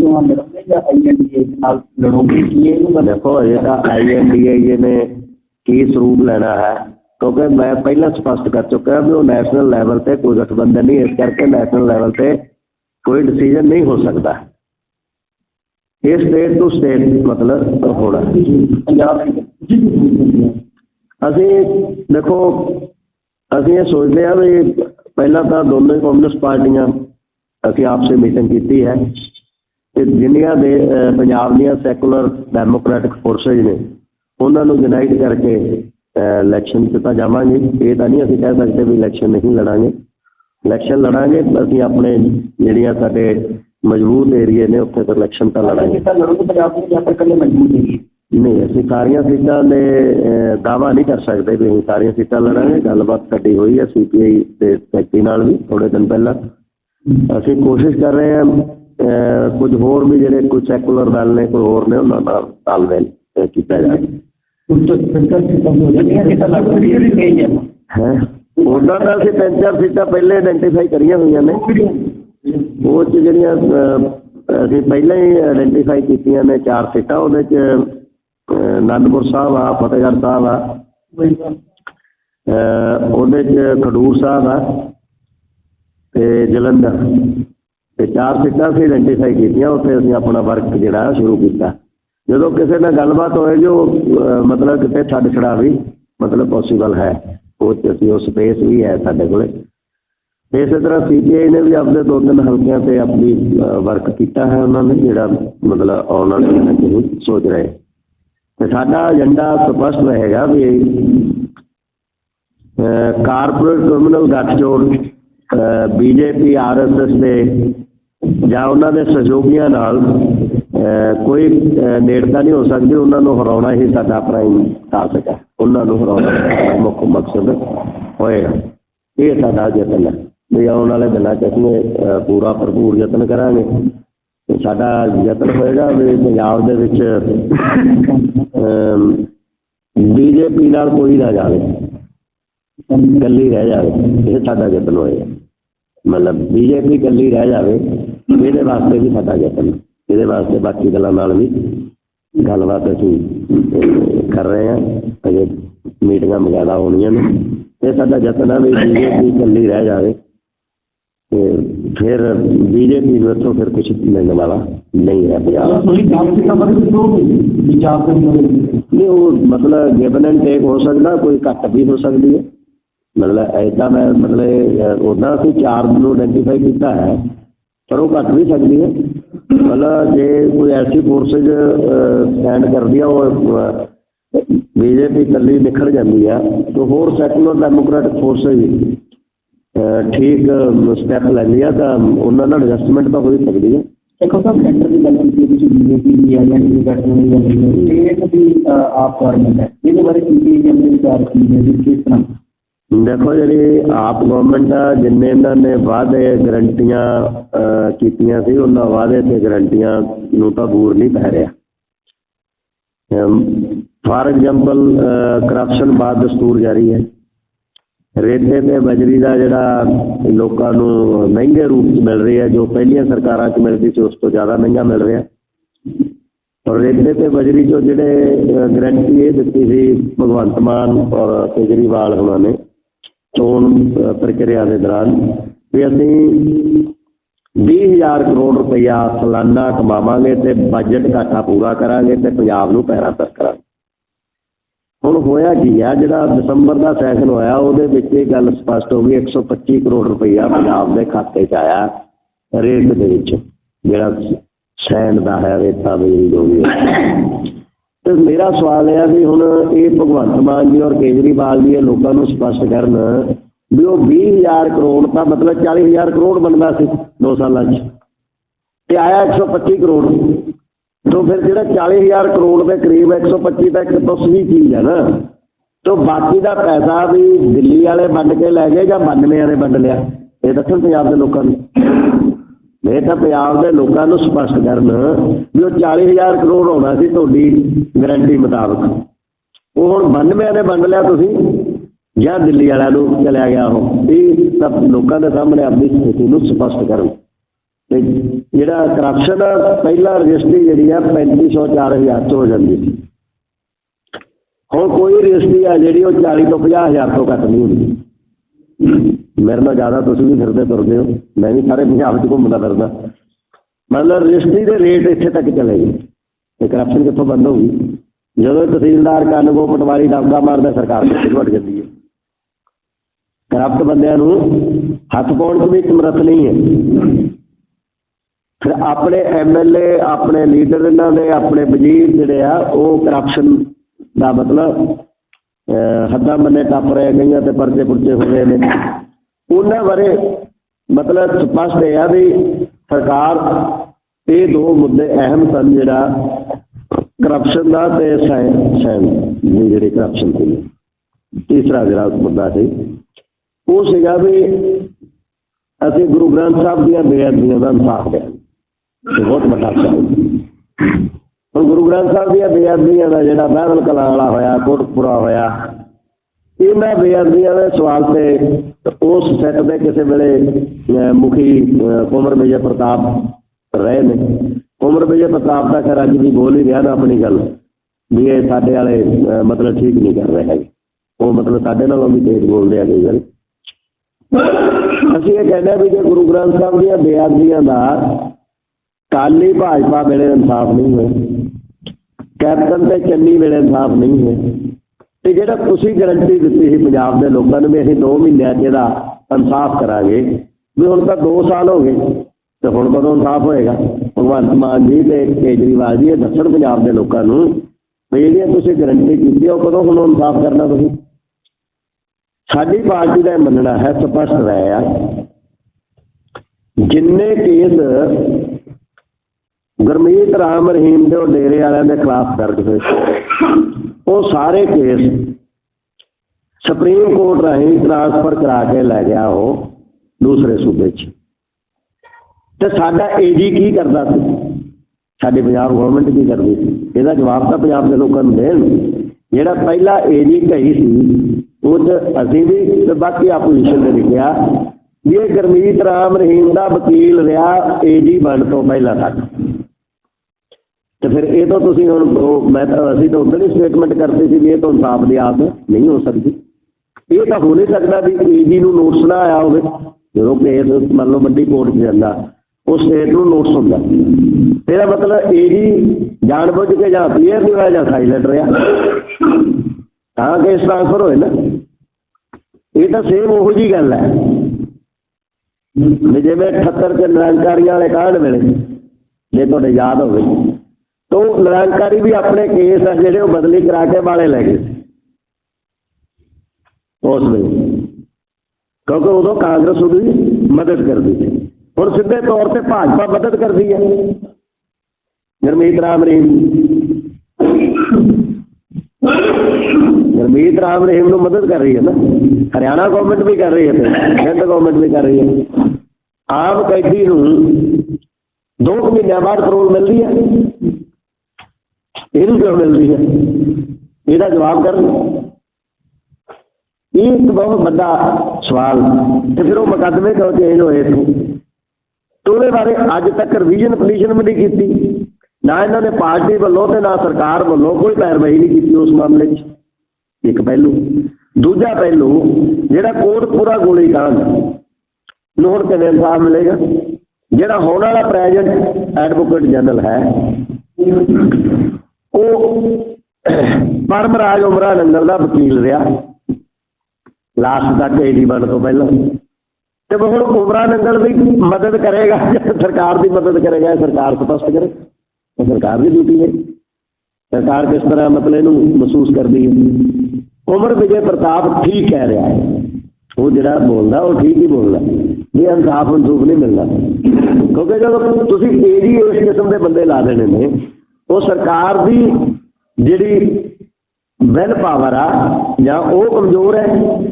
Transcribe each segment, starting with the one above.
ਚੋਣਾਂ ਲੜੋਗੇ ਜਾਂ ਆਈਐਨਡੀਏ ਨਾਲ ਲੜੋਗੇ ਕੀ ਇਹਨੂੰ ਦੇਖੋ ਅਜੇ ਤਾਂ ਆਈਐਨਡੀਏ ਨੇ ਕੀ ਸਰੂਪ ਲੈਣਾ ਹੈ ਕਿਉਂਕਿ ਮੈਂ ਪਹਿਲਾਂ ਸਪਸ਼ਟ ਕਰ ਚੁੱਕਾ ਵੀ ਉਹ ਨੈਸ਼ਨਲ ਲੈਵਲ ਤੇ ਕੋਈ ਗਠਬੰਧਨ ਨਹੀਂ ਇਸ ਕਰਕੇ ਨੈਸ਼ਨਲ ਲੈਵਲ ਤੇ ਕੋਈ ਡਿਸੀਜਨ ਨਹੀਂ ਹੋ ਸਕਦਾ ਇਹ ਸਟੇਟ ਟੂ ਸਟੇਟ ਮਤਲਬ ਹੋਣਾ ਪੰਜਾਬ ਦੀ ਅਸੀਂ ਦੇਖੋ ਅਸੀਂ ਇਹ ਸੋਚਦੇ ਹਾਂ ਵੀ ਪਹਿਲਾਂ ਤਾਂ ਦੋਨੋਂ ਹੀ ਕਮਿਊਨਿਸਟ ਪਾਰਟੀਆਂ ਅਸੀਂ ਆਪਸੇ ਮੀਟਿੰਗ ਕੀਤੀ ਹੈ ਤੇ ਜਿੰਨੀਆਂ ਦੇ ਪੰਜਾਬ ਦੀਆਂ ਸੈਕੂਲਰ ਡੈਮੋਕ੍ਰੈਟਿਕ ਫੋਰਸਸ ਨੇ ਉਹਨਾਂ ਨੂੰ ਯੂਨਾਈਟ ਕਰਕੇ ਇਲੈਕਸ਼ਨ ਤਾਂ ਜਾਵਾਂਗੇ। ਇਹ ਤਾਂ ਨਹੀਂ ਅਸੀਂ ਕਹਿ ਸਕਦੇ ਵੀ ਇਲੈਕਸ਼ਨ ਨਹੀਂ ਲੜਾਂਗੇ। ਇਲੈਕਸ਼ਨ ਲੜਾਂਗੇ ਅਸੀਂ ਆਪਣੇ ਜਿਹੜੀਆਂ ਸਾਡੇ ਮਜ਼ਬੂਤ ਏਰੀਏ ਨੇ ਉੱਥੇ ਤਾਂ ਇਲੈਕਸ਼ਨ ਤਾਂ ਲੜਾਂਗੇ। ਤਾਂ ਪੰਜਾਬ ਦੀ ਮਜ਼ਬੂਤ ਨਹੀਂ ਅਸੀਂ ਸਾਰੀਆਂ ਸੀਟਾਂ ਦੇ ਦਾਵਾ ਨਹੀਂ ਕਰ ਸਕਦੇ ਵੀ ਅਸੀਂ ਸਾਰੀਆਂ ਸੀਟਾਂ ਲੜਾਂਗੇ। ਗੱਲਬਾਤ ਸਾਡੀ ਹੋਈ ਹੈ ਸੀਪੀਆਈ ਦੇ ਸੈਕਟਰੀ ਨਾਲ ਵੀ ਥੋੜੇ ਦਿਨ ਪਹਿਲਾਂ। ਅਸੀਂ ਕੋਸ਼ਿਸ਼ ਕਰ ਰਹੇ ਹਾਂ ਕੁਝ ਹੋਰ ਵੀ ਜਿਹੜੇ ਕੋਈ ਸੈਕੂਲਰ ਦਲ ਨੇ ਕੋਈ ਹੋਰ ਨੇ ਉਹਨਾਂ ਨਾਲ ਤਾਲਮੇਲ ਕੀਤਾ ਜਾਵੇ ਹੋ ਉਹਨਾਂ ਦਾ ਅਸੀਂ ਤਿੰਨ ਚਾਰ ਸੀਟਾਂ ਪਹਿਲੇ ਆਇਡੈਂਟੀਫਾਈ ਕਰੀਆਂ ਹੋਈਆਂ ਨੇ। ਉਹ 'ਚ ਜਿਹੜੀਆਂ ਅਸੀਂ ਪਹਿਲਾਂ ਹੀ ਆਇਡੈਂਟੀਫਾਈ ਕੀਤੀਆਂ ਨੇ ਚਾਰ ਸੀਟਾਂ ਉਹਦੇ 'ਚ ਅਨੰਦਪੁਰ ਸਾਹਿਬ ਆ ਫਤਿਹਗੜ੍ਹ ਸਾਹਿਬ ਆ। ਉਹਦੇ ਚ ਖਡੂਰ ਸਾਹਿਬ ਆ ਤੇ ਜਲੰਧਰ। ਤੇ ਚਾਰ ਸੀਟਾਂ ਅਸੀਂ ਆਇਡੈਂਟੀਫਾਈ ਕੀਤੀਆਂ, ਉੱਥੇ ਅਸੀਂ ਆਪਣਾ ਵਰਕ ਜਿਹੜਾ ਸ਼ੁਰੂ ਕੀਤਾ। ਜਦੋਂ ਕਿਸੇ ਨਾਲ ਗੱਲਬਾਤ ਹੋਏ ਜੋ ਮਤਲਬ ਕਿਤੇ ਛੱਡ ਛੜਾ ਵੀ, ਮਤਲਬ ਪੋਸੀਬਲ ਹੈ। ਉਹ 'ਚ ਅਸੀਂ, ਉਹ ਸਪੇਸ ਵੀ ਹੈ ਸਾਡੇ ਕੋਲੇ। ਇਸੇ ਤਰ੍ਹਾਂ ਸੀਪੀਆਈ ਨੇ ਵੀ ਆਪਣੇ ਦੋ ਤਿੰਨ ਹਲਕਿਆਂ ਤੇ ਆਪਣੀ ਵਰਕ ਕੀਤਾ ਹੈ ਉਹਨਾਂ ਨੇ, ਜਿਹੜਾ ਮਤਲਬ ਆਉਣ ਵਾਲੇ ਦਿਨਾਂ 'ਚ ਸੋਚ ਰਹੇ। ਤੇ ਸਾਡਾ ਏਜੰਡਾ ਸਪਸ਼ਟ ਰਹੇਗਾ ਵੀ ਕਾਰਪੋਰੇਟ ਕ੍ਰਿਮੀਨਲ ਗੱਠਜੋੜ ਬੀਜੇਪੀ ਆਰਐਸਐਸ ਦੇ ਜਾਂ ਉਹਨਾਂ ਦੇ ਸਹਿਯੋਗੀਆਂ ਨਾਲ ਕੋਈ ਨੇੜਤਾ ਨਹੀਂ ਹੋ ਸਕਦੀ, ਉਹਨਾਂ ਨੂੰ ਹਰਾਉਣਾ ਹੀ ਸਾਡਾ ਪ੍ਰਾਈਮ ਟਾਸਕ ਹੈ। ਉਹਨਾਂ ਨੂੰ ਹਰਾਉਣਾ ਮੁੱਖ ਮਕਸਦ ਹੋਏਗਾ। ਇਹ ਸਾਡਾ ਯਤਨ ਹੈ। ਵੀ ਆਉਣ ਵਾਲੇ ਦਿਨਾਂ 'ਚ ਅਸੀਂ ਪੂਰਾ ਭਰਪੂਰ ਯਤਨ ਕਰਾਂਗੇ। ਸਾਡਾ ਯਤਨ ਹੋਏਗਾ ਵੀ ਪੰਜਾਬ ਦੇ ਵਿੱਚ ਬੀਜੇਪੀ ਨਾਲ ਕੋਈ ਨਾ ਜਾਵੇ। ਇਕੱਲੀ ਰਹਿ ਜਾਵੇ। ਇਹ ਸਾਡਾ ਯਤਨ ਹੋਏਗਾ। ਮਤਲਬ ਬੀਜੇਪੀ ਇਕੱਲੀ ਰਹਿ ਜਾਵੇ ਇਹਦੇ ਵਾਸਤੇ ਵੀ ਸਾਡਾ ਯਤਨ ਹੈ। ਇਹਦੇ ਵਾਸਤੇ ਬਾਕੀ ਗੱਲਾਂ ਨਾਲ ਵੀ ਗੱਲਬਾਤ ਅਸੀਂ ਅਹ, ਕਰ ਰਹੇ ਹਾਂ ਅਜੇ ਮੀਟਿੰਗਾਂ ਵਗੈਰਾ ਹੋਣੀਆਂ ਨੇ ਇਹ ਸਾਡਾ ਯਤਨ ਹੈ ਵੀ ਬੀਜੇਪੀ ਇਕੱਲੀ ਰਹਿ ਜਾਵੇ। ਤੇ ਫਿਰ ਬੀਜੇਪੀ ਨੂੰ ਇੱਥੋਂ ਫਿਰ ਕੁਝ ਮਿਲਣ ਵਾਲਾ ਨਹੀਂ ਹੈ ਪੰਜਾਬ ਥੋੜੀ ਜਾਮ ਸੀ ਤਾਂ ਮਤਲਬ ਦੋ ਵਿਚਾਰ ਦੇ ਨਹੀਂ ਉਹ ਮਤਲਬ ਗਿਵਨ ਐਂਡ ਟੇਕ ਹੋ ਸਕਦਾ ਕੋਈ ਘੱਟ ਵੀ ਹੋ ਸਕਦੀ ਪਰ ਉਹ ਘੱਟ ਵੀ ਸਕਦੀ ਹੈ। ਮਤਲਬ ਜੇ ਕੋਈ ਐਸੀ ਫੋਰਸੇਜ ਸਟੈਂਡ ਕਰਦੀ ਆ, ਉਹ ਬੀਜੇਪੀ ਇਕੱਲੀ ਨਿਖਰ ਜਾਂਦੀ ਆ, ਤਾਂ ਹੋਰ ਸੈਕੂਲਰ ਡੈਮੋਕ੍ਰੈਟਿਕ ਫੋਰਸੇਜ ਠੀਕ ਸਟੈਪ ਲੈਂਦੀ ਆ, ਤਾਂ ਉਹਨਾਂ ਨਾਲ ਐਡਜਸਟਮੈਂਟ ਤਾਂ ਹੋ ਹੀ ਸਕਦੀ ਹੈ ਦੇਖੋ ਸਭ ਸੈਂਟਰ ਦੀ ਗੱਲ ਕੀਤੀ ਤੁਸੀਂ ਬੀਜੇਪੀ ਦੀ ਆਈਐਨਡੀ ਗੱਠਜੋੜ ਦੀ ਗੱਲ ਕੀਤੀ ਹੈ ਇਹ ਵੀ ਆਪ ਗਵਰਨਮੈਂਟ ਹੈ। ਇਹਦੇ ਬਾਰੇ ਕੀ ਕੀ ਜਨਰਲ ਵਿਚਾਰ ਕੀ ਹੈ ਵੀ ਕਿਸ ਤਰ੍ਹਾਂ ਦੇਖੋ ਜਿਹੜੀ ਆਪ ਗਵਰਨਮੈਂਟ ਆ ਜਿੰਨੇ ਇਹਨਾਂ ਨੇ ਵਾਅਦੇ ਗਰੰਟੀਆਂ ਕੀਤੀਆਂ ਸੀ, ਉਹਨਾਂ ਵਾਅਦੇ ਤੇ ਗਰੰਟੀਆਂ ਨੂੰ ਤਾਂ ਬੂਰ ਨਹੀਂ ਪੈ ਰਿਹਾ। ਫਾਰ ਐਗਜ਼ਾਮਪਲ ਕਰਪਸ਼ਨ ਬਾਅਦ ਦਸਤੂਰ ਜਾਰੀ ਹੈ। ਰੇਤੇ ਤੇ ਬਜਰੀ ਦਾ ਜਿਹੜਾ ਲੋਕਾਂ ਨੂੰ ਮਹਿੰਗੇ ਰੂਪ 'ਚ ਮਿਲ ਰਹੀ ਹੈ ਜੋ ਪਹਿਲੀਆਂ ਸਰਕਾਰਾਂ 'ਚ ਮਿਲਦੀ ਸੀ, ਉਸ ਤੋਂ ਜ਼ਿਆਦਾ ਮਹਿੰਗਾ ਮਿਲ ਰਿਹਾ। ਔਰ ਰੇਤੇ ਤੇ ਬਜਰੀ ਜੋ ਜਿਹੜੇ ਗਰੰਟੀ ਇਹ ਦਿੱਤੀ ਸੀ ਭਗਵੰਤ ਮਾਨ ਔਰ ਕੇਜਰੀਵਾਲ ਉਹਨਾਂ ਨੇ ਚੋਣ ਪ੍ਰਕਿਰਿਆ ਦੇ ਦੌਰਾਨ ਵੀ ਅਸੀਂ 20000 ਕਰੋੜ ਰੁਪਇਆ ਸਾਲਾਨਾ ਕਮਾਵਾਂਗੇ ਤੇ ਬਜਟ ਘਾਟਾ ਪੂਰਾ ਕਰਾਂਗੇ ਤੇ ਪੰਜਾਬ ਨੂੰ ਪੈਰਾਂ ਤੱਕ ਕਰਾਂਗੇ ਹੁਣ ਹੋਇਆ ਕੀ ਆ? ਜਿਹੜਾ ਦਸੰਬਰ ਦਾ ਸੈਸ਼ਨ ਹੋਇਆ, ਉਹਦੇ ਵਿੱਚ ਇਹ ਗੱਲ ਸਪਸ਼ਟ ਹੋ ਗਈ 125 ਕਰੋੜ ਰੁਪਇਆ ਪੰਜਾਬ ਦੇ ਖਾਤੇ 'ਚ ਆਇਆ ਰੇਟ ਦੇ ਵਿੱਚ, ਜਿਹੜਾ ਸੈਂਡ ਦਾ ਹੈ ਰੇਤਾ ਬਿਜਲੀ ਜੋ ਵੀ ਤੇ ਮੇਰਾ ਸਵਾਲ ਇਹ ਵੀ ਹੁਣ ਇਹ ਭਗਵੰਤ ਮਾਨ ਜੀ ਔਰ ਕੇਜਰੀਵਾਲ ਜੀ ਇਹ ਲੋਕਾਂ ਨੂੰ ਸਪਸ਼ਟ ਕਰਨ ਵੀ ਉਹ 20000 ਕਰੋੜ ਤਾਂ ਮਤਲਬ 40000 ਕਰੋੜ ਬਣਦਾ ਸੀ 2 ਸਾਲਾਂ 'ਚ ਤੇ ਆਇਆ 125 ਕਰੋੜ। ਤੋਂ ਫਿਰ ਜਿਹੜਾ 40000 ਕਰੋੜ ਦੇ ਕਰੀਬ 125 ਦਾ ਇੱਕ ਤਸਵੀਰ ਚੀਜ਼ ਹੈ ਨਾ। ਤੋਂ ਬਾਕੀ ਦਾ ਪੈਸਾ ਵੀ ਦਿੱਲੀ ਵਾਲੇ ਵੰਡ ਕੇ ਲੈ ਗਏ ਜਾਂ 92 ਵਾਲੇ ਵੰਡ ਲਿਆ? ਇਹ ਦੱਸਣ ਪੰਜਾਬ ਦੇ ਲੋਕਾਂ ਨੂੰ। ਇਹ ਤਾਂ ਪੰਜਾਬ ਦੇ ਲੋਕਾਂ ਨੂੰ ਸਪਸ਼ਟ ਕਰਨ ਵੀ ਉਹ 40000 ਕਰੋੜ ਹੋਣਾ ਸੀ ਤੁਹਾਡੀ ਗਰੰਟੀ ਮੁਤਾਬਕ। ਉਹ ਹੁਣ 92 ਨੇ ਵੰਡ ਲਿਆ ਤੁਸੀਂ, ਜਾਂ ਦਿੱਲੀ ਵਾਲਿਆਂ ਨੂੰ ਚਲਿਆ ਗਿਆ ਉਹ। ਇਹ ਤਾਂ ਲੋਕਾਂ ਦੇ ਸਾਹਮਣੇ ਆਪਣੀ ਸਥਿਤੀ ਨੂੰ ਸਪਸ਼ਟ ਕਰਨ। ਤੇ ਜਿਹੜਾ ਕਰਪਸ਼ਨ ਪਹਿਲਾ ਰਜਿਸਟਰੀ ਜਿਹੜੀ ਆ 3500 4000 ਤੋਂ ਹੋ ਜਾਂਦੀ ਸੀ। ਹੁਣ ਕੋਈ ਰਜਿਸਟਰੀ ਆ ਜਿਹੜੀ ਉਹ 40 ਤੋਂ 50000 ਤੋਂ ਘੱਟ ਨਹੀਂ ਹੁੰਦੀ। ਮੇਰੇ ਨਾਲ ਜ਼ਿਆਦਾ ਤੁਸੀਂ ਵੀ ਫਿਰਦੇ ਤੁਰਦੇ ਹੋ। ਮੈਂ ਵੀ ਸਾਰੇ ਪੰਜਾਬ 'ਚ ਘੁੰਮਦਾ ਫਿਰਦਾ। ਮਤਲਬ ਰਜਿਸਟਰੀ ਦੇ ਰੇਟ ਇੱਥੇ ਤੱਕ ਚਲੇ ਗਏ ਤੇ ਕਰਪਸ਼ਨ ਕਿੱਥੋਂ ਬੰਦ ਹੋ ਗਈ? ਜਦੋਂ ਤਹਿਸੀਲਦਾਰ ਕਾਨੂੰਗੋ ਪਟਵਾਰੀ ਦਬਕਾ ਮਾਰਦਾ, ਸਰਕਾਰ ਕਿੱਥੇ ਵੱਟ ਜਾਂਦੀ ਹੈ? ਕਰਪਟ ਬੰਦਿਆਂ ਨੂੰ ਹੱਥ ਪਾਉਣ ਦੀ ਵੀ ਸਮਰੱਥ ਨਹੀਂ ਹੈ। ਫਿਰ ਆਪਣੇ ਐਮਐਲਏ ਆਪਣੇ ਲੀਡਰ ਇਹਨਾਂ ਦੇ, ਆਪਣੇ ਵਜ਼ੀਰ ਜਿਹੜੇ ਆ, ਉਹ ਕਰਪਸ਼ਨ ਦਾ ਮਤਲਬ ਹੱਦਾਂ ਬੰਨੇ ਟੱਪ ਰਹਿ ਗਈਆਂ ਤੇ ਪਰਚੇ ਪੁਰਚੇ ਹੋ ਗਏ ਨੇ। ਉਹਨਾਂ ਬਾਰੇ ਮਤਲਬ ਸਪਸ਼ਟ ਹੈ ਆ ਵੀ ਸਰਕਾਰ ਇਹ ਦੋ ਮੁੱਦੇ ਅਹਿਮ ਸਨ ਜਿਹੜਾ ਕਰਪਸ਼ਨ ਦਾ ਤੇ ਸੈਨ ਸੈਨ ਦੀ ਜਿਹੜੀ ਕਰਪਸ਼ਨ ਸੀ ਤੀਸਰਾ ਜਿਹੜਾ ਮੁੱਦਾ ਸੀ, ਉਹ ਸੀਗਾ ਵੀ ਅਸੀਂ ਗੁਰੂ ਗ੍ਰੰਥ ਸਾਹਿਬ ਦੀਆਂ ਬੇਅਦਬੀਆਂ ਦਾ ਇਨਸਾਫ ਦੇਣਾ ਬਹੁਤ ਵੱਡਾ ਸਵਾਲ। ਹੁਣ ਗੁਰੂ ਗ੍ਰੰਥ ਸਾਹਿਬ ਦੀਆਂ ਬੇਅਦਬੀਆਂ ਦਾ ਜਿਹੜਾ ਬਾਈਬਲ ਕਲਾਂ ਵਾਲਾ ਹੋਇਆ ਕੋਟਪੁਰਾ ਹੋਇਆ ਇਹਨਾਂ ਬੇਅਦਬੀਆਂ ਦੇ ਸਵਾਲ ਤੇ ਉਸ ਸੈੱਟ ਦੇ ਕਿਸੇ ਵੇਲੇ ਮੁਖੀ ਅਹ, ਕੁੰਵਰ ਵਿਜੇ ਪ੍ਰਤਾਪ ਰਹੇ ਨੇ। ਕੁੰਵਰ ਵਿਜੇ ਪ੍ਰਤਾਪ ਦਾ ਖੈਰ ਅੱਜ ਵੀ ਬੋਲ ਹੀ ਰਿਹਾ ਨਾ ਆਪਣੀ ਗੱਲ ਵੀ ਇਹ ਸਾਡੇ ਵਾਲੇ ਮਤਲਬ ਠੀਕ ਨਹੀਂ ਕਰ ਰਹੇ ਹੈਗੇ। ਉਹ ਮਤਲਬ ਸਾਡੇ ਨਾਲੋਂ ਵੀ ਤੇਜ਼ ਬੋਲਦੇ ਆ ਕਈ ਵਾਰੀ। ਅਸੀਂ ਇਹ ਕਹਿੰਦੇ ਹਾਂ ਵੀ ਜੇ ਗੁਰੂ ਗ੍ਰੰਥ ਸਾਹਿਬ ਦੀਆਂ ਬੇਅਦਬੀਆਂ ਦਾ ਕਾਲੀ ਭਾਜਪਾ ਵੇਲੇ ਇਨਸਾਫ ਨਹੀਂ ਹੋਇਆ ਕੈਪਟਨ ਤੇ ਚੰਨੀ ਵੇਲੇ ਇਨਸਾਫ ਨਹੀਂ ਹੋਇਆ ਤੇ ਜਿਹੜਾ ਤੁਸੀਂ ਗਰੰਟੀ ਦਿੱਤੀ ਸੀ ਪੰਜਾਬ ਦੇ ਲੋਕਾਂ ਨੂੰ ਵੀ ਅਸੀਂ 2 ਮਹੀਨਿਆਂ ਜਿਹੜਾ ਇਨਸਾਫ ਕਰਾਂਗੇ, ਵੀ ਹੁਣ ਤਾਂ 2 ਸਾਲ ਹੋ ਗਏ, ਤੇ ਹੁਣ ਕਦੋਂ ਇਨਸਾਫ ਹੋਏਗਾ? ਭਗਵੰਤ ਮਾਨ ਜੀ ਤੇ ਕੇਜਰੀਵਾਲ ਜੀ ਇਹ ਦੱਸਣ ਪੰਜਾਬ ਦੇ ਲੋਕਾਂ ਨੂੰ ਵੀ ਜਿਹੜੀਆਂ ਤੁਸੀਂ ਗਰੰਟੀ ਕੀਤੀ ਉਹ ਕਦੋਂ ਹੁਣ ਇਨਸਾਫ ਕਰਨਾ ਤੁਸੀਂ? ਸਾਡੀ ਪਾਰਟੀ ਦਾ ਇਹ ਮੰਨਣਾ ਹੈ, ਸਪਸ਼ਟ ਰਿਹਾ ਜਿੰਨੇ ਕੇਸ ਗੁਰਮੀਤ ਰਾਮ ਰਹੀਮ ਦੇ ਉਹ ਡੇਰੇ ਵਾਲਿਆਂ ਦੇ ਖਿਲਾਫ ਦਰਜ ਹੋਏ ਉਹ ਸਾਰੇ ਕੇਸ ਸੁਪਰੀਮ ਕੋਰਟ ਰਾਹੀਂ ਟ੍ਰਾਂਸਫਰ ਕਰਾ ਕੇ ਲੈ ਗਿਆ ਉਹ ਦੂਸਰੇ ਸੂਬੇ 'ਚ। ਤੇ ਸਾਡਾ ਏਜੀ ਕੀ ਕਰਦਾ ਸੀ? ਸਾਡੀ ਪੰਜਾਬ ਗਵਰਨਮੈਂਟ ਕੀ ਕਰਦੀ ਸੀ? ਇਹਦਾ ਜਵਾਬ ਤਾਂ ਪੰਜਾਬ ਦੇ ਲੋਕਾਂ ਨੂੰ ਦੇਣ। ਜਿਹੜਾ ਪਹਿਲਾ ਏਜੀ ਕਹੀ ਸੀ, ਉਹ 'ਚ ਅਸੀਂ ਵੀ ਤੇ ਬਾਕੀ ਆਪੋਜੀਸ਼ਨ ਨੇ ਵੀ ਕਿਹਾ ਵੀ ਇਹ ਗੁਰਮੀਤ ਰਾਮ ਰਹੀਮ ਦਾ ਵਕੀਲ ਰਿਹਾ ਏਜੀ ਬਣ ਤੋਂ ਪਹਿਲਾਂ ਤੱਕ। ਤੇ ਫਿਰ ਇਹ ਤਾਂ ਤੁਸੀਂ ਹੁਣ ਉਹ ਮੈਂ ਤਾਂ ਅਸੀਂ ਤਾਂ ਉਦੋਂ ਹੀ ਸਟੇਟਮੈਂਟ ਕਰਦੇ ਸੀ ਵੀ ਇਹ ਤਾਂ ਇਨਸਾਫ ਦੀ ਆਸ ਨਹੀਂ ਹੋ ਸਕਦੀ। ਇਹ ਤਾਂ ਹੋ ਨਹੀਂ ਸਕਦਾ ਵੀ ਏਜੀ ਨੂੰ ਨੋਟਿਸ ਨਾ ਆਇਆ ਹੋਵੇ। ਜਦੋਂ ਕੇਸ ਮੰਨ ਲਓ ਵੱਡੀ ਕੋਰਟ 'ਚ ਜਾਂਦਾ ਉਹ ਸਟੇਟ ਨੂੰ ਨੋਟਿਸ ਹੁੰਦਾ। ਇਹਦਾ ਮਤਲਬ ਏਜੀ ਜਾਣਬੁੱਝ ਕੇ ਜਾਂ ਕਲੀਅਰ ਨਹੀਂ ਹੋਇਆ ਜਾਂ ਸਾਇਲੈਂਟ ਰਿਹਾ। ਤਾਂ ਕੇਸ ਟ੍ਰਾਂਸਫਰ ਹੋਏ ਨਾ। ਇਹ ਤਾਂ ਸੇਮ ਉਹੋ ਜੀ ਗੱਲ ਹੈ। ਵੀ ਜਿਵੇਂ 78 ਚ ਨਿਰੰਕਾਰੀਆਂ ਵਾਲੇ ਕਾਂਡ ਵੇਲੇ, ਜੇ ਤੁਹਾਡੇ ਯਾਦ ਹੋਵੇ। ਤੋਂ ਨਿਰੰਕਾਰੀ ਵੀ ਆਪਣੇ ਕੇਸ ਆ ਜਿਹੜੇ ਉਹ ਬਦਲੀ ਕਰਾ ਕੇ ਵਾਲੇ ਲੈ ਗਏ ਸੀ। ਉਸ ਵੇਲੇ ਕਿਉਂਕਿ ਉਦੋਂ ਕਾਂਗਰਸ ਉਹਦੀ ਮਦਦ ਕਰਦੀ ਸੀ। ਹੁਣ ਸਿੱਧੇ ਤੌਰ ਤੇ ਭਾਜਪਾ ਮਦਦ ਕਰਦੀ ਹੈ। ਗੁਰਮੀਤ ਰਾਮ ਰਹੀਮ। ਗੁਰਮੀਤ ਰਾਮ ਰਹੀਮ ਨੂੰ ਮਦਦ ਕਰ ਰਹੀ ਹੈ ਨਾ। ਹਰਿਆਣਾ ਗਵਰਨਮੈਂਟ ਵੀ ਕਰ ਰਹੀ ਹੈ ਤੇ ਸੈਂਟਰ ਗਵਰਨਮੈਂਟ ਵੀ ਕਰ ਰਹੀ ਹੈ। ਆਮ ਕੈਦੀ ਨੂੰ ਦੋ ਕੁ ਮਹੀਨਿਆਂ ਬਾਅਦ ਕਰੋਲ ਮਿਲਦੀ ਹੈ। ਇਹਨੂੰ ਕਿਉਂ ਮਿਲਦੀ ਹੈ। ਇਹਦਾ ਜਵਾਬ ਕਰਨ ਇਹ ਇੱਕ ਬਹੁਤ ਵੱਡਾ ਸਵਾਲ। ਤੇ ਫਿਰ ਉਹ ਮੁਕੱਦਮੇ ਕਿਉਂ ਚੇਂਜ ਹੋਏ ਸੀ। ਉਹਦੇ ਬਾਰੇ ਅੱਜ ਤੱਕ ਰਿਵੀਜ਼ਨ ਪਟੀਸ਼ਨ ਵੀ ਨਹੀਂ ਕੀਤੀ। ਨਾ ਇਹਨਾਂ ਨੇ ਪਾਰਟੀ ਵੱਲੋਂ ਤੇ ਨਾ ਸਰਕਾਰ ਵੱਲੋਂ ਕੋਈ ਪੈਰਵਾਈ ਨਹੀਂ ਕੀਤੀ ਉਸ ਮਾਮਲੇ 'ਚ। ਇੱਕ ਪਹਿਲੂ। ਦੂਜਾ ਪਹਿਲੂ, ਜਿਹੜਾ ਕੋਟਪੂਰਾ ਗੋਲੀ ਕਾਂਡ ਨੂੰ ਹੁਣ ਕਿਵੇਂ ਇਨਸਾਫ ਮਿਲੇਗਾ? ਜਿਹੜਾ ਹੋਣ ਵਾਲਾ ਪ੍ਰੈਜ਼ੀਡੈਂਟ ਐਡਵੋਕੇਟ ਜਨਰਲ ਹੈ। ਉਹ ਪਰਮ ਰਾਜ ਉਮਰਾ ਨੰਗਲ ਦਾ ਵਕੀਲ ਰਿਹਾ। ਲਾਸਟ ਤੱਕ ਏਡੀ ਬਣ ਤੋਂ ਪਹਿਲਾਂ। ਤੇ ਹੁਣ ਉਮਰਾ ਨੰਗਲ ਵੀ ਮਦਦ ਕਰੇਗਾ, ਸਰਕਾਰ ਦੀ ਮਦਦ ਕਰੇਗਾ ਸਰਕਾਰ ਸਪਸ਼ਟ ਕਰੇ। ਸਰਕਾਰ ਦੀ ਡਿਊਟੀ ਹੈ। ਸਰਕਾਰ ਕਿਸ ਤਰ੍ਹਾਂ ਮਤਲਬ ਇਹਨੂੰ ਮਹਿਸੂਸ ਕਰਦੀ ਹੈ? ਉਮਰ ਵਿਜੇ ਪ੍ਰਤਾਪ ਠੀਕ ਕਹਿ ਰਿਹਾ ਹੈ। ਉਹ ਜਿਹੜਾ ਬੋਲਦਾ, ਉਹ ਠੀਕ ਹੀ ਬੋਲਦਾ। ਇਹ ਇਨਸਾਫ ਮਨਸੂਖ ਨਹੀਂ ਮਿਲਦਾ। ਕਿਉਂਕਿ ਜਦੋਂ ਤੁਸੀਂ ਏਡੀ ਇਸ ਕਿਸਮ ਦੇ ਬੰਦੇ ਲਾ ਦੇਣੇ ਨੇ ਉਹ ਸਰਕਾਰ ਦੀ ਜਿਹੜੀ ਵੈਲ ਪਾਵਰ ਆ, ਜਾਂ ਉਹ ਕਮਜ਼ੋਰ ਹੈ,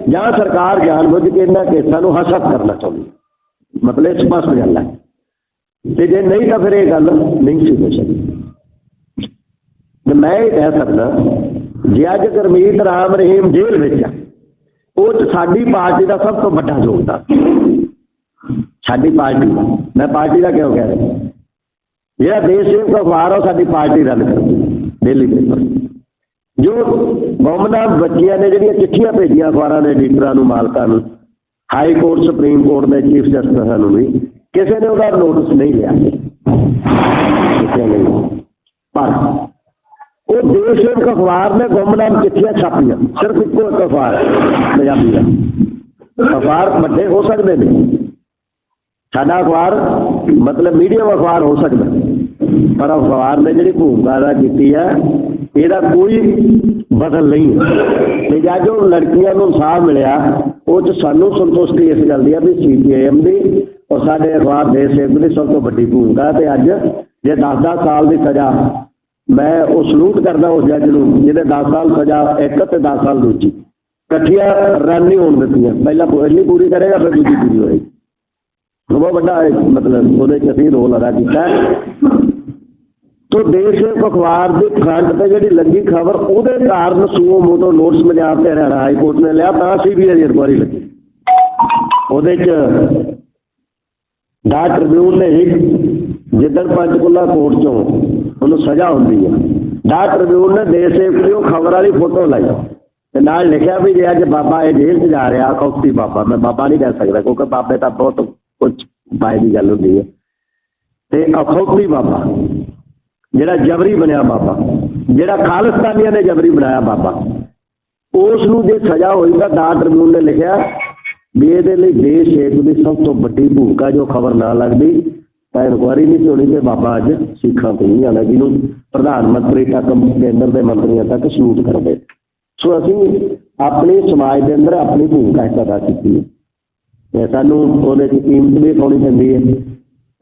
ਜਾਂ ਸਰਕਾਰ ਜਾਣਬੁੱਝ ਕੇ ਇਹਨਾਂ ਕੇਸਾਂ ਨੂੰ ਹਸਤ ਕਰਨਾ ਚਾਹੁੰਦੀ ਹੈ। ਮਤਲਬ ਇਹ ਸਪਸ਼ਟ ਗੱਲ ਹੈ। ਤੇ ਜੇ ਨਹੀਂ ਤਾਂ ਫਿਰ ਇਹ ਗੱਲ ਨਹੀਂ ਸੀ ਹੋ ਸਕਦੀ। ਤੇ ਮੈਂ ਇਹ ਕਹਿ ਸਕਦਾ, ਜੇ ਅੱਜ ਗੁਰਮੀਤ ਰਾਮ ਰਹੀਮ ਜੇਲ੍ਹ ਵਿੱਚ ਆ, ਉਹ 'ਚ ਸਾਡੀ ਪਾਰਟੀ ਦਾ ਸਭ ਤੋਂ ਵੱਡਾ ਯੋਗਦਾਨ। ਸਾਡੀ ਪਾਰਟੀ ਦਾ ਮੈਂ ਪਾਰਟੀ ਦਾ ਕਿਉਂ ਕਹਿ ਰਿਹਾ? ਜਿਹੜਾ ਦੇਸ਼ ਸੇਵਕ ਅਖਬਾਰ ਆ ਉਹ ਸਾਡੀ ਪਾਰਟੀ ਰਨ ਕਰਦੀ ਹੈ ਡੇਲੀ ਪੇਪਰ ਜੋ ਗੁੰਮਨਾਮ ਬੱਚਿਆਂ ਨੇ ਜਿਹੜੀਆਂ ਚਿੱਠੀਆਂ ਭੇਜੀਆਂ ਅਖਬਾਰਾਂ ਦੇ ਐਡੀਟਰਾਂ ਨੂੰ ਮਾਲਕਾਂ ਨੂੰ ਹਾਈ ਕੋਰਟ ਸੁਪਰੀਮ ਕੋਰਟ ਦੇ ਚੀਫ ਜਸਟਿਸਾਂ ਨੂੰ ਵੀ ਕਿਸੇ ਨੇ ਉਹਦਾ ਨੋਟਿਸ ਨਹੀਂ ਲਿਆ। ਕਿਸੇ ਨੇ ਨਹੀਂ। ਪਰ ਉਹ ਦੇਸ਼ ਸੇਵਕ ਅਖਬਾਰ ਨੇ ਗੁੰਮਨਾਮ ਚਿੱਠੀਆਂ ਛਾਪੀਆਂ। ਸਿਰਫ ਇੱਕੋ ਇੱਕ ਅਖਬਾਰ ਹੈ, ਪੰਜਾਬੀ ਦਾ। ਅਖਬਾਰ ਵੱਡੇ ਹੋ ਸਕਦੇ ਨੇ। ਸਾਡਾ ਅਖਬਾਰ ਮਤਲਬ ਮੀਡੀਅਮ ਅਖਬਾਰ ਹੋ ਸਕਦਾ। ਪਰ ਅਖਬਾਰ ਨੇ ਜਿਹੜੀ ਭੂਮਿਕਾ ਅਦਾ ਕੀਤੀ ਹੈ, ਇਹਦਾ ਕੋਈ ਬਦਲ ਨਹੀਂ ਹੈ। ਤੇ ਜਦ ਜੋ ਲੜਕੀਆਂ ਨੂੰ ਸਾਹ ਮਿਲਿਆ, ਉਹ ਚ ਸਾਨੂੰ ਸੰਤੁਸ਼ਟੀ ਇਸ ਗੱਲ ਦੀ ਆ ਵੀ ਸੀਪੀਆਈਐਮ ਦੀ ਔਰ ਸਾਡੇ ਅਖਬਾਰ ਦੇ ਸੇਵਕ ਦੀ ਸਭ ਤੋਂ ਵੱਡੀ ਭੂਮਿਕਾ ਤੇ ਅੱਜ ਜੇ 10-10 ਸਾਲ ਦੀ ਸਜ਼ਾ ਮੈਂ ਉਹ ਸਲੂਟ ਕਰਦਾ ਉਸ ਜੱਜ ਨੂੰ, ਜਿਹਦੇ 10 ਸਾਲ ਸਜ਼ਾ ਇੱਕ ਤੇ 10 ਸਾਲ ਦੂਜੀ। ਇਕੱਠੀਆਂ ਰਨ ਨਹੀਂ ਹੋਣ ਦਿੱਤੀਆਂ। ਪਹਿਲਾਂ ਪਹਿਲੀ ਪੂਰੀ ਕਰੇਗਾ, ਫਿਰ ਦੂਜੀ ਪੂਰੀ ਹੋਏਗੀ। ਬਹੁਤ ਵੱਡਾ ਮਤਲਬ ਉਹਦੇ ਚ ਅਸੀਂ ਰੋਲ ਅਦਾ ਕੀਤਾ। ਤੋ ਦੇਸ਼ ਅਖਬਾਰ ਦੀ ਫਰੰਟ ਤੇ ਜਿਹੜੀ ਲੱਗੀ ਖਬਰ, ਉਹਦੇ ਕਾਰਨ ਸੂਓ ਮੋਟੋ ਨੋਟਿਸ ਪੰਜਾਬ ਤੇ ਹਰਿਆਣਾ ਹਾਈ ਕੋਰਟ ਨੇ ਲਿਆ, ਤਾਂ ਸੀਬੀਆਈ ਦੀ ਇਨਕੁਆਰੀ ਲੱਗੀ। ਉਹਦੇ ਚ ਦਾ ਟ੍ਰਿਬਿਊਨ ਨੇ ਇੱਕ ਜਿੱਦਣ ਪੰਚਕੁਲਾ ਕੋਰਟ ਚੋਂ ਉਹਨੂੰ ਸਜ਼ਾ ਹੁੰਦੀ ਹੈ ਦਾ ਟ੍ਰਿਬਿਊਨ ਨੇ ਦੇਸ਼ ਸੇਵਕ ਦੀ ਉਹ ਖਬਰ ਵਾਲੀ ਫੋਟੋ ਲਾਈ? ਤੇ ਨਾਲ ਲਿਖਿਆ ਵੀ ਜੇ ਅੱਜ ਬਾਬਾ ਇਹ ਜੇਲ੍ਹ 'ਚ ਜਾ ਰਿਹਾ ਕੌਫਤੀ ਬਾਬਾ, ਮੈਂ ਬਾਬਾ ਨਹੀਂ ਕਹਿ ਸਕਦਾ, ਕਿਉਂਕਿ ਬਾਬੇ ਤਾਂ ਬਹੁਤ ਕੁਝ ਦੀ ਗੱਲ ਹੁੰਦੀ ਹੈ। ਤੇ ਅਖੌਤੀ ਬਾਬਾ, ਜਿਹੜਾ ਜਬਰੀ ਬਣਿਆ ਬਾਬਾ, ਜਿਹੜਾ ਖਾਲਿਸਤਾਨੀਆਂ ਨੇ ਜਬਰੀ ਬਣਾਇਆ ਬਾਬਾ ਉਸ ਨੂੰ ਜੇ ਸਜ਼ਾ ਹੋਈ ਤਾਂ ਦਾ ਟ੍ਰਿਬਿਊਨ ਨੇ ਲਿਖਿਆ ਵੀ ਇਹਦੇ ਲਈ ਦੇਸ਼ ਸੇਵਕ ਦੀ ਸਭ ਤੋਂ ਵੱਡੀ ਭੂਮਿਕਾ ਜੋ ਖਬਰ ਨਾ ਲੱਗਦੀ, ਤਾਂ ਇਨਕੁਆਰੀ ਨਹੀਂ ਸੀ ਹੋਣੀ ਕਿ ਬਾਬਾ ਅੱਜ ਸਿੱਖਾਂ ਤੇ ਨਹੀਂ ਆਣਾ, ਜਿਹਨੂੰ ਪ੍ਰਧਾਨ ਮੰਤਰੀ ਤੱਕ, ਕੇਂਦਰ ਦੇ ਮੰਤਰੀਆਂ ਤੱਕ ਸਲੂਟ ਕਰਦੇ। ਸੋ ਅਸੀਂ ਆਪਣੇ ਸਮਾਜ ਦੇ ਅੰਦਰ ਆਪਣੀ ਭੂਮਿਕਾ ਅਦਾ ਕੀਤੀ ਹੈ। ਤੇ ਸਾਨੂੰ ਉਹਦੇ 'ਚ ਕੀਮਤ ਵੀ ਪਾਉਣੀ ਪੈਂਦੀ ਹੈ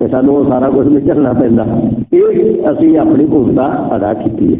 ਤੇ ਸਾਨੂੰ ਉਹ ਸਾਰਾ ਕੁਝ ਵੀ ਝੱਲਣਾ ਪੈਂਦਾ। ਇਹ ਅਸੀਂ ਆਪਣੀ ਭੂਮਿਕਾ ਅਦਾ ਕੀਤੀ ਹੈ।